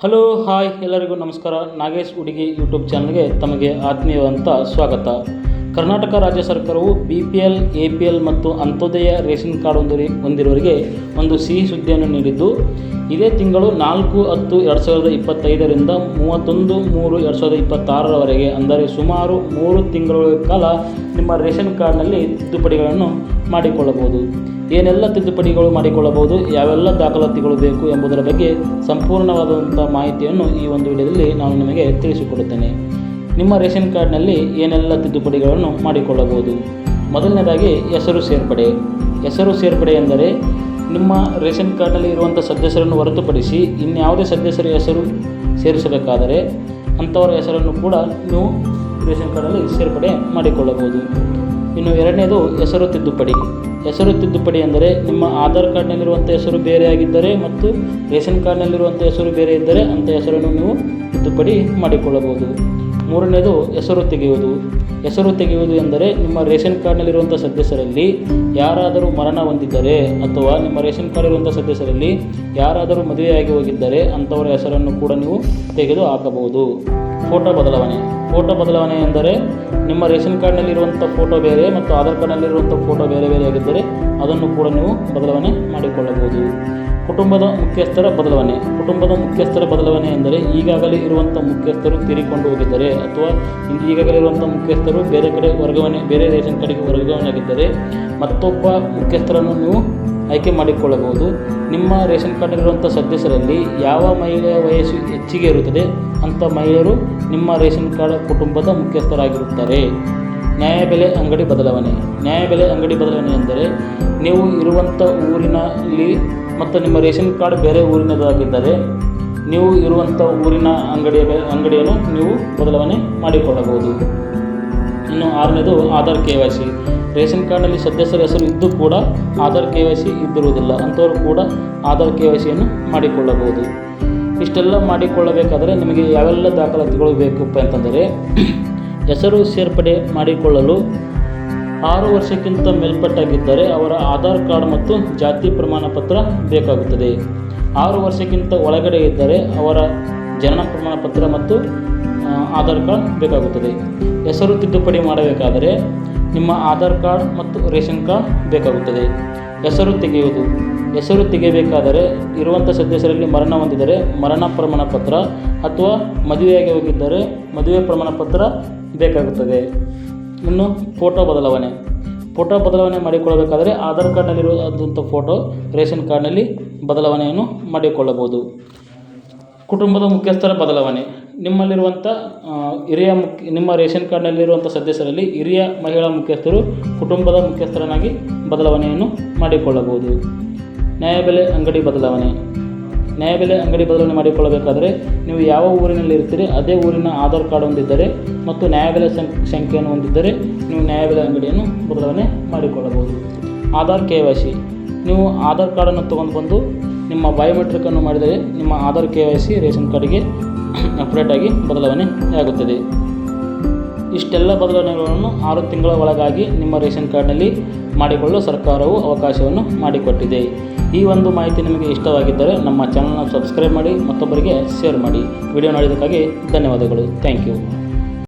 Hello, hi ಎಲ್ಲರಿಗೂ ನಮಸ್ಕಾರ. ನಾಗೇಶ್ ಹುಡುಗಿ ಯೂಟ್ಯೂಬ್ ಚಾನಲ್ಗೆ ತಮಗೆ ಆತ್ಮೀಯವಂತ ಸ್ವಾಗತ. ಕರ್ನಾಟಕ ರಾಜ್ಯ ಸರ್ಕಾರವು B P L A P L ಮತ್ತು ಅಂತ್ಯೋದಯ ರೇಷನ್ ಕಾರ್ಡ್ ಒಂದು ಹೊಂದಿರುವವರಿಗೆ ಒಂದು ಸಿಹಿ ಸುದ್ದಿಯನ್ನು ನೀಡಿದ್ದು, ಇದೇ ತಿಂಗಳು ನಾಲ್ಕು ಹತ್ತು ಎರಡು ಸಾವಿರದ ಇಪ್ಪತ್ತೈದರಿಂದ ಮೂವತ್ತೊಂದು ಮೂರು ಎರಡು ಸಾವಿರದ ಇಪ್ಪತ್ತಾರರವರೆಗೆ, ಅಂದರೆ ಸುಮಾರು ಮೂರು ತಿಂಗಳ ಕಾಲ ನಿಮ್ಮ ರೇಷನ್ ಕಾರ್ಡ್ನಲ್ಲಿ ತಿದ್ದುಪಡಿಗಳನ್ನು ಮಾಡಿಕೊಳ್ಳಬಹುದು. ಏನೆಲ್ಲ ತಿದ್ದುಪಡಿಗಳು ಮಾಡಿಕೊಳ್ಳಬಹುದು, ಯಾವೆಲ್ಲ ದಾಖಲಾತಿಗಳು ಬೇಕು ಎಂಬುದರ ಬಗ್ಗೆ ಸಂಪೂರ್ಣವಾದಂಥ ಮಾಹಿತಿಯನ್ನು ಈ ಒಂದು ವಿಡಿಯೋದಲ್ಲಿ ನಾನು ನಿಮಗೆ ತಿಳಿಸಿಕೊಡುತ್ತೇನೆ. ನಿಮ್ಮ ರೇಷನ್ ಕಾರ್ಡ್ನಲ್ಲಿ ಏನೆಲ್ಲ ತಿದ್ದುಪಡಿಗಳನ್ನು ಮಾಡಿಕೊಳ್ಳಬಹುದು? ಮೊದಲನೇದಾಗಿ ಹೆಸರು ಸೇರ್ಪಡೆ. ಹೆಸರು ಸೇರ್ಪಡೆ ಎಂದರೆ ನಿಮ್ಮ ರೇಷನ್ ಕಾರ್ಡ್ನಲ್ಲಿ ಇರುವಂಥ ಸದಸ್ಯರನ್ನು ಹೊರತುಪಡಿಸಿ ಇನ್ಯಾವುದೇ ಸದಸ್ಯರ ಹೆಸರು ಸೇರಿಸಬೇಕಾದರೆ ಅಂಥವರ ಹೆಸರನ್ನು ಕೂಡ ನೀವು ರೇಷನ್ ಕಾರ್ಡಲ್ಲಿ ಸೇರ್ಪಡೆ ಮಾಡಿಕೊಳ್ಳಬಹುದು. ಇನ್ನು ಎರಡನೇದು ಹೆಸರು ತಿದ್ದುಪಡಿ. ಹೆಸರು ತಿದ್ದುಪಡಿ ಅಂದರೆ ನಿಮ್ಮ ಆಧಾರ್ ಕಾರ್ಡ್ನಲ್ಲಿರುವಂಥ ಹೆಸರು ಬೇರೆಯಾಗಿದ್ದರೆ ಮತ್ತು ರೇಷನ್ ಕಾರ್ಡ್ನಲ್ಲಿರುವಂಥ ಹೆಸರು ಬೇರೆ ಇದ್ದರೆ ಅಂಥ ಹೆಸರನ್ನು ನೀವು ತಿದ್ದುಪಡಿ ಮಾಡಿಕೊಳ್ಳಬಹುದು. ಮೂರನೇದು ಹೆಸರು ತೆಗೆಯುವುದು. ಹೆಸರು ತೆಗೆಯುವುದು ಎಂದರೆ ನಿಮ್ಮ ರೇಷನ್ ಕಾರ್ಡ್ನಲ್ಲಿರುವಂಥ ಸದಸ್ಯರಲ್ಲಿ ಯಾರಾದರೂ ಮರಣ ಹೊಂದಿದ್ದರೆ ಅಥವಾ ನಿಮ್ಮ ರೇಷನ್ ಕಾರ್ಡ್ ಇರುವಂಥ ಸದಸ್ಯರಲ್ಲಿ ಯಾರಾದರೂ ಮದುವೆಯಾಗಿ ಹೋಗಿದ್ದರೆ ಅಂಥವರ ಹೆಸರನ್ನು ಕೂಡ ನೀವು ತೆಗೆದು ಹಾಕಬಹುದು. ಫೋಟೋ ಬದಲಾವಣೆ. ಫೋಟೋ ಬದಲಾವಣೆ ಎಂದರೆ ನಿಮ್ಮ ರೇಷನ್ ಕಾರ್ಡ್ನಲ್ಲಿರುವಂಥ ಫೋಟೋ ಬೇರೆ ಮತ್ತು ಆಧಾರ್ ಕಾರ್ಡ್ನಲ್ಲಿರುವಂಥ ಫೋಟೋ ಬೇರೆ ಬೇರೆ ಆಗಿದ್ದರೆ ಅದನ್ನು ಕೂಡ ನೀವು ಬದಲಾವಣೆ ಮಾಡಿಕೊಳ್ಳಬಹುದು. ಕುಟುಂಬದ ಮುಖ್ಯಸ್ಥರ ಬದಲಾವಣೆ. ಕುಟುಂಬದ ಮುಖ್ಯಸ್ಥರ ಬದಲಾವಣೆ ಎಂದರೆ ಈಗಾಗಲೇ ಇರುವಂಥ ಮುಖ್ಯಸ್ಥರು ತೀರಿಕೊಂಡು ಹೋಗಿದ್ದರೆ ಅಥವಾ ಈಗಾಗಲೇ ಇರುವಂಥ ಮುಖ್ಯಸ್ಥರು ಬೇರೆ ಕಡೆ ವರ್ಗಾವಣೆ, ಬೇರೆ ರೇಷನ್ ಕಡೆಗೆ ವರ್ಗಾವಣೆ ಆಗಿದ್ದರೆ ಮತ್ತೊಬ್ಬ ಮುಖ್ಯಸ್ಥರನ್ನು ನೀವು ಆಯ್ಕೆ ಮಾಡಿಕೊಳ್ಳಬಹುದು. ನಿಮ್ಮ ರೇಷನ್ ಕಾರ್ಡ್ನಲ್ಲಿರುವಂಥ ಸದಸ್ಯರಲ್ಲಿ ಯಾವ ಮಹಿಳೆಯ ವಯಸ್ಸು ಹೆಚ್ಚಿಗೆ ಇರುತ್ತದೆ ಅಂಥ ಮಹಿಳೆಯರು ನಿಮ್ಮ ರೇಷನ್ ಕಾರ್ಡ್ ಕುಟುಂಬದ ಮುಖ್ಯಸ್ಥರಾಗಿರುತ್ತಾರೆ. ನ್ಯಾಯಬೆಲೆ ಅಂಗಡಿ ಬದಲಾವಣೆ. ನ್ಯಾಯಬೆಲೆ ಅಂಗಡಿ ಬದಲಾವಣೆ ಎಂದರೆ ನೀವು ಇರುವಂಥ ಊರಿನಲ್ಲಿ ಮತ್ತು ನಿಮ್ಮ ರೇಷನ್ ಕಾರ್ಡ್ ಬೇರೆ ಊರಿನದಾಗಿದ್ದರೆ ನೀವು ಇರುವಂಥ ಊರಿನ ಅಂಗಡಿಯ ಅಂಗಡಿಯನ್ನು ನೀವು ಬದಲಾವಣೆ ಮಾಡಿಕೊಳ್ಳಬಹುದು. ಇನ್ನು ಆರನೇದು Aadhaar K Y C. Ration ಕಾರ್ಡ್ನಲ್ಲಿ ಸದಸ್ಯರ ಹೆಸರು ಇದ್ದು ಕೂಡ ಆಧಾರ್ ಕೆ ವೈ ಸಿ ಇದ್ದಿರುವುದಿಲ್ಲ. ಅಂಥವರು ಕೂಡ ಆಧಾರ್ ಕೆ ವೈ ಸಿಯನ್ನು ಮಾಡಿಕೊಳ್ಳಬಹುದು. ಇಷ್ಟೆಲ್ಲ ಮಾಡಿಕೊಳ್ಳಬೇಕಾದರೆ ನಿಮಗೆ ಯಾವೆಲ್ಲ ದಾಖಲಾತಿಗಳು ಬೇಕಪ್ಪ ಅಂತಂದರೆ, ಹೆಸರು ಸೇರ್ಪಡೆ ಮಾಡಿಕೊಳ್ಳಲು ಆರು ವರ್ಷಕ್ಕಿಂತ ಮೇಲ್ಪಟ್ಟಾಗಿದ್ದರೆ ಅವರ ಆಧಾರ್ ಕಾರ್ಡ್ ಮತ್ತು ಜಾತಿ ಪ್ರಮಾಣ ಪತ್ರ ಬೇಕಾಗುತ್ತದೆ. ಆರು ವರ್ಷಕ್ಕಿಂತ ಒಳಗಡೆ ಇದ್ದರೆ ಅವರ ಜನನ ಪ್ರಮಾಣ ಪತ್ರ ಮತ್ತು ಆಧಾರ್ ಕಾರ್ಡ್ ಬೇಕಾಗುತ್ತದೆ. ಹೆಸರು ತಿದ್ದುಪಡಿ ಮಾಡಬೇಕಾದರೆ ನಿಮ್ಮ ಆಧಾರ್ ಕಾರ್ಡ್ ಮತ್ತು ರೇಷನ್ ಕಾರ್ಡ್ ಬೇಕಾಗುತ್ತದೆ. ಹೆಸರು ತೆಗೆಯುವುದು. ಹೆಸರು ತೆಗೆಯಬೇಕಾದರೆ ಇರುವಂಥ ಸದಸ್ಯರಲ್ಲಿ ಮರಣ ಹೊಂದಿದರೆ ಮರಣ ಪ್ರಮಾಣ ಪತ್ರ ಅಥವಾ ಮದುವೆಯಾಗಿ ಹೋಗಿದ್ದರೆ ಮದುವೆ ಪ್ರಮಾಣ ಪತ್ರ ಬೇಕಾಗುತ್ತದೆ. ಇನ್ನು ಫೋಟೋ ಬದಲಾವಣೆ. ಫೋಟೋ ಬದಲಾವಣೆ ಮಾಡಿಕೊಳ್ಳಬೇಕಾದರೆ ಆಧಾರ್ ಕಾರ್ಡ್ನಲ್ಲಿರುವಂಥ ಫೋಟೋ, ರೇಷನ್ ಕಾರ್ಡ್ನಲ್ಲಿ ಬದಲಾವಣೆಯನ್ನು ಮಾಡಿಕೊಳ್ಳಬಹುದು. ಕುಟುಂಬದ ಮುಖ್ಯಸ್ಥರ ಬದಲಾವಣೆ. ನಿಮ್ಮಲ್ಲಿರುವಂಥ ಹಿರಿಯ ಮುಖ್ಯ ನಿಮ್ಮ ರೇಷನ್ ಕಾರ್ಡ್ನಲ್ಲಿರುವಂಥ ಸದಸ್ಯರಲ್ಲಿ ಹಿರಿಯ ಮಹಿಳಾ ಮುಖ್ಯಸ್ಥರು ಕುಟುಂಬದ ಮುಖ್ಯಸ್ಥರನ್ನಾಗಿ ಬದಲಾವಣೆಯನ್ನು ಮಾಡಿಕೊಳ್ಳಬಹುದು. ನ್ಯಾಯಬೆಲೆ ಅಂಗಡಿ ಬದಲಾವಣೆ. ನ್ಯಾಯಬೆಲೆ ಅಂಗಡಿ ಬದಲಾವಣೆ ಮಾಡಿಕೊಳ್ಳಬೇಕಾದರೆ ನೀವು ಯಾವ ಊರಿನಲ್ಲಿ ಇರ್ತೀರಿ, ಅದೇ ಊರಿನ ಆಧಾರ್ ಕಾರ್ಡ್ ಹೊಂದಿದ್ದರೆ ಮತ್ತು ನ್ಯಾಯಬೆಲೆ ಸಂಖ್ಯೆಯನ್ನು ಹೊಂದಿದ್ದರೆ ನೀವು ನ್ಯಾಯಬೆಲೆ ಅಂಗಡಿಯನ್ನು ಬದಲಾವಣೆ ಮಾಡಿಕೊಳ್ಳಬಹುದು. Aadhaar K Y C. ನೀವು ಆಧಾರ್ ಕಾರ್ಡನ್ನು ತೊಗೊಂಡು ಬಂದು ನಿಮ್ಮ ಬಯೋಮೆಟ್ರಿಕನ್ನು ಮಾಡಿದರೆ ನಿಮ್ಮ Aadhaar K Y C ration ಕಾರ್ಡಿಗೆ ಅಪ್ಡೇಟಾಗಿ ಬದಲಾವಣೆ ಆಗುತ್ತದೆ. ಇಷ್ಟೆಲ್ಲ ಬದಲಾವಣೆಗಳನ್ನು ಆರು ತಿಂಗಳ ಒಳಗಾಗಿ ನಿಮ್ಮ ರೇಷನ್ ಕಾರ್ಡ್ನಲ್ಲಿ ಮಾಡಿಕೊಳ್ಳಲು ಸರ್ಕಾರವು ಅವಕಾಶವನ್ನು ಮಾಡಿಕೊಟ್ಟಿದೆ. ಈ ಒಂದು ಮಾಹಿತಿ ನಿಮಗೆ ಇಷ್ಟವಾಗಿದ್ದರೆ ನಮ್ಮ ಚಾನಲ್ನ ಸಬ್ಸ್ಕ್ರೈಬ್ ಮಾಡಿ, ಮತ್ತೊಬ್ಬರಿಗೆ ಶೇರ್ ಮಾಡಿ. ವಿಡಿಯೋ ನೋಡಿದ್ದಕ್ಕಾಗಿ ಧನ್ಯವಾದಗಳು. Thank you.